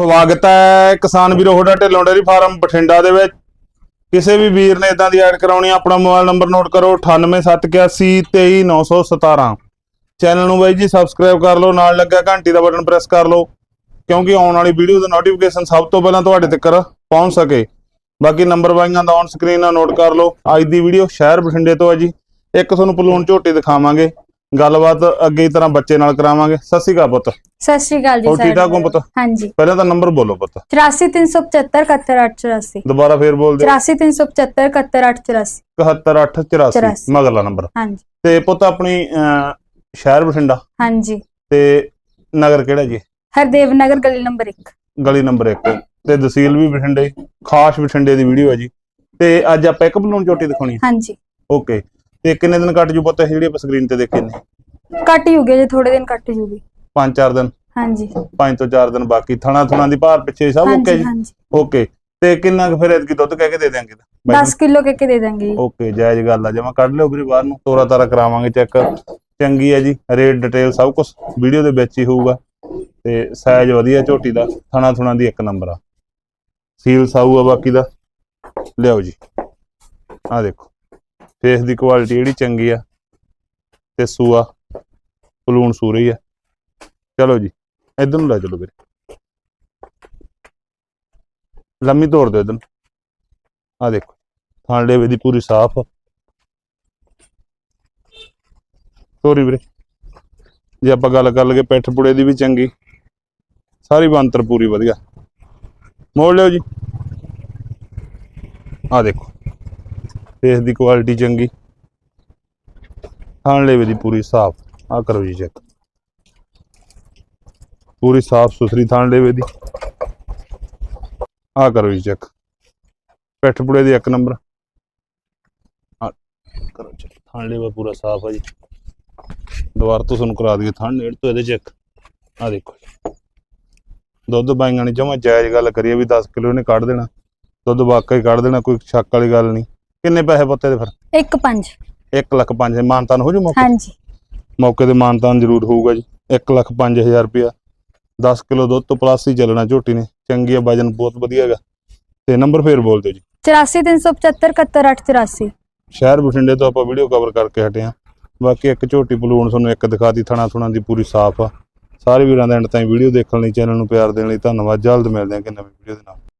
ਸਵਾਗਤ ਹੈ ਕਿਸਾਨ ਵੀਰੋ ਤੁਹਾਡਾ ਢਿੱਲੋਂ ਡੇਰੀ ਫਾਰਮ ਬਠਿੰਡਾ ਦੇ ਵਿੱਚ। ਕਿਸੇ ਵੀ ਵੀਰ ਨੇ ਇਦਾਂ ਦੀ ਐਡ ਕਰਾਉਣੀ ਆਪਣਾ ਮੋਬਾਈਲ ਨੰਬਰ ਨੋਟ ਕਰੋ 9871823917 ਚੈਨਲ ਨੂੰ ਬਾਈ ਜੀ ਸਬਸਕ੍ਰਾਈਬ ਕਰ ਲਓ, ਨਾਲ ਲੱਗਾ ਘੰਟੀ ਦਾ ਬਟਨ ਪ੍ਰੈਸ ਕਰ ਲਓ, ਕਿਉਂਕਿ ਆਉਣ ਵਾਲੀ ਵੀਡੀਓ ਦਾ ਨੋਟੀਫਿਕੇਸ਼ਨ ਸਭ ਤੋਂ ਪਹਿਲਾਂ ਤੁਹਾਡੇ ਤੱਕ ਪਹੁੰਚ ਸਕੇ। ਬਾਕੀ ਨੰਬਰ ਬਾਈਆਂ ਦਾ ਔਨ ਸਕਰੀਨ ਨਾਲ ਨੋਟ ਕਰ ਲਓ। ਅੱਜ ਦੀ ਵੀਡੀਓ ਸ਼ਹਿਰ ਬਠਿੰਡੇ ਤੋਂ ਹੈ ਜੀ। ਇੱਕ ਤੁਹਾਨੂੰ ਪਲੂਨ ਝੋਟੀ ਦਿਖਾਵਾਂਗੇ। ਗੱਲਬਾਤ ਅੱਗੇ ਹੀ ਤਰ੍ਹਾਂ ਬੱਚੇ ਨਾਲ ਕਰਾਵਾਂਗੇ। ਸਤਿ ਸ਼੍ਰੀ ਅਕਾਲ ਪੁੱਤ। ਸਤਿ ਸ਼੍ਰੀ ਅਕਾਲ ਜੀ ਹੋਰ ਠੀਕ ਠਾਕ ਹੋ ਪੁੱਤ? ਹਾਂਜੀ। ਪਹਿਲਾਂ ਤਾਂ ਨੰਬਰ ਬੋਲੋ ਪੁੱਤ। 84375 71884 ਦੁਬਾਰਾ ਫੇਰ ਬੋਲ ਦਿਓ। 84375 71884 71884 84 ਮਗਲਾ ਨੰਬਰ। ਹਾਂਜੀ। ਤੇ ਪੁੱਤ ਆਪਣੀ ਸ਼ਹਿਰ ਬਠਿੰਡਾ। ਹਾਂਜੀ। ਤੇ ਨਗਰ ਕਿਹੜਾ ਜੀ? ਹਰਦੇਵ ਨਗਰ ਗਲੀ ਨੰਬਰ 1 ਗਲੀ ਨੰਬਰ 1 ਤੇ ਤਹਿਸੀਲ ਵੀ ਬਠਿੰਡੇ। ਖਾਸ ਬਠਿੰਡੇ ਦੀ ਵੀਡੀਓ ਹੈ ਜੀ। ਤੇ ਅੱਜ ਆਪਾਂ ਇੱਕ ਬਲੂਨ ਚੋਟੀ ਦਿਖਾਉਣੀ ਹੈ ਹਾਂਜੀ। ਓਕੇ। ਤੇ ਕਿੰਨੇ ਦਿਨ ਕੱਟ ਜੂ ਪੁੱਤ ਇਹ ਜਿਹੜੀ ਆਪਾਂ ਸਕਰੀਨ ਤੇ ਦੇਖੇ ਨੇ ਕੱਟ ਹੀ ਹੋ ਗਿਆ ਜੀ ਥੋੜੇ ਦਿਨ ਕੱਟ ਜੂਗੀ 5-4 ਦਿਨ? ਹਾਂਜੀ। 5 ਤੋਂ 4 ਦਿਨ ਬਾਕੀ। ਥਣਾ ਥੁਣਾ ਦੀ ਭਾਰ ਪਿੱਛੇ ਸਭ ਓਕੇ ਜੀ? ਹਾਂਜੀ। ਓਕੇ ਤੇ ਕਿੰਨਾ ਕੁ ਫਿਰ ਐਤਕੀ ਦੁੱਧ ਕਹਿ ਕੇ ਦੇ ਦਿਆਂਗੇ? ਬਾਈ 10 ਕਿਲੋ ਕੇ ਕੇ ਦੇ ਦਾਂਗੇ ਓਕੇ ਜਾਇਜ਼ ਗੱਲ ਆ। ਜਮਾ ਕੱਢ ਲਿਓ ਵੀਰੇ ਬਾਹਰ ਨੂੰ ਤੋਰਾ ਤਾਰਾ ਕਰਾਵਾਂਗੇ ਚੈੱਕ ਚੰਗੀ ਹੈ ਜੀ ਰੇਟ ਡਿਟੇਲ ਸਭ ਕੁਝ ਵੀਡੀਓ ਦੇ ਵਿੱਚ ਹੀ ਹੋਊਗਾ। ਤੇ ਸਾਈਜ਼ ਵਧੀਆ ਝੋਟੀ ਦਾ ਥਣਾ ਥੁਣਾ ਦੀ ਇੱਕ ਨੰਬਰ ਆ। ਸੀਲ ਸਾਊ ਆ ਬਾਕੀ ਦਾ। ਲਿਆਓ ਜੀ। ਆ ਦੇਖੋ। ਫੇਸ ਦੀ ਕੁਆਲਿਟੀ ਜਿਹੜੀ ਚੰਗੀ ਆ ਤੇ ਸੂਆ ਪਲੂਣ ਸੂਰੀ ਆ। ਚਲੋ ਜੀ, ਇਧਰ ਨੂੰ ਲੈ ਚਲੋ ਵੀਰੇ। ਲੰਮੀ ਤੋੜ ਦਿਓ ਇਧਰ ਆ ਦੇਖੋ ਥਾਣ ਲੇਵੇ ਦੀ ਪੂਰੀ ਸਾਫ਼ ਸੋਰੀ ਵੀਰੇ। ਜੇ ਆਪਾਂ ਗੱਲ ਕਰ ਲਈਏ ਪਿੱਠ ਪੁੜੇ ਦੀ ਵੀ ਚੰਗੀ, ਸਾਰੀ ਬੰਤਰ ਪੂਰੀ ਵਧੀਆ। ਮੋੜ ਲਿਓ ਜੀ। ਆ ਦੇਖੋ। ਫੇਸ ਦੀ ਕੁਆਲਿਟੀ ਚੰਗੀ। ਥਾਣ ਲੇਵੇ ਦੀ ਪੂਰੀ ਸਾਫ਼ ਆ ਕਰੋ ਜੀ ਚੈੱਕ ਪੂਰੀ ਸਾਫ਼ ਸੁਥਰੀ ਥਾਣ ਲੇਵੇ ਦੀ ਆ ਕਰੋ ਜੀ ਚੈੱਕ ਪਿੱਠ ਪੁੜੇ ਦੀ ਇੱਕ ਨੰਬਰ ਆ ਕਰੋ ਚੈੱਕ ਥਾਣ ਲੇਵਾ ਪੂਰਾ ਸਾਫ਼ ਆ ਜੀ। ਦੁਬਾਰਾ ਤੋਂ ਤੁਹਾਨੂੰ ਕਰਾ ਦਈਏ ਥਾਣ, ਨੇੜ ਤੋਂ ਇਹਦੇ ਚੈੱਕ ਆ ਦੇਖੋ ਜੀ। ਦੁੱਧ ਬਾਈਆਂ ਨੇ ਜਮਾ ਜਾਇਜ਼ ਗੱਲ ਕਰੀਏ ਵੀ 10 ਕਿਲੋ ਇਹਨੇ ਕੱਢ ਦੇਣਾ। ਦੁੱਧ ਵਾਕਈ ਕੱਢ ਦੇਣਾ, ਕੋਈ ਸ਼ੱਕ ਵਾਲੀ ਗੱਲ ਨਹੀਂ। ਕਿੰਨੇ ਪੈਸੇ ਪੱਤੇ ਦੇ ਫਿਰ? 1 5 1 ਲੱਖ 5 ਮਾਨਤਾਨ ਹੋ ਜੂ ਮੌਕੇ? ਹਾਂਜੀ। ਮੌਕੇ ਤੇ ਮਾਨਤਾਨ ਜ਼ਰੂਰ ਹੋਊਗਾ ਜੀ। 1 ਲੱਖ 5000 ਰੁਪਇਆ। 10 ਕਿਲੋ ਦੁੱਧ ਤੋਂ ਪਲੱਸ ਹੀ ਚੱਲਣਾ ਝੋਟੀ ਨੇ। ਚੰਗੀ ਆ ਵਜਨ ਬਹੁਤ ਵਧੀਆ ਹੈਗਾ। ਤੇ ਨੰਬਰ ਫੇਰ ਬੋਲ ਦਿਓ ਜੀ। 84375 71884 ਸ਼ਹਿਰ ਬਠਿੰਡੇ ਤੋਂ ਆਪਾਂ ਵੀਡੀਓ ਕਵਰ ਕਰਕੇ ਹਟੇ ਆ। ਬਾਕੀ ਇੱਕ ਝੋਟੀ ਬਲੂਨ ਤੁਹਾਨੂੰ ਇੱਕ ਦਿਖਾਤੀ ਥਣਾ ਥੁਣਾ ਦੀ ਪੂਰੀ ਸਾਫ਼ ਆ। ਸਾਰੇ ਵੀਰਾਂ ਦਾ ਐਂਡ ਤਾਈਂ ਵੀਡੀਓ ਦੇਖਣ ਲਈ ਚੈਨਲ ਨੂੰ ਪਿਆਰ ਦੇਣ ਲਈ ਧੰਨਵਾਦ। ਜਲਦ ਮਿਲਦੇ ਹਾਂ ਕਿ ਨਵੀਂ ਵੀਡੀਓ ਦੇ ਨਾਲ।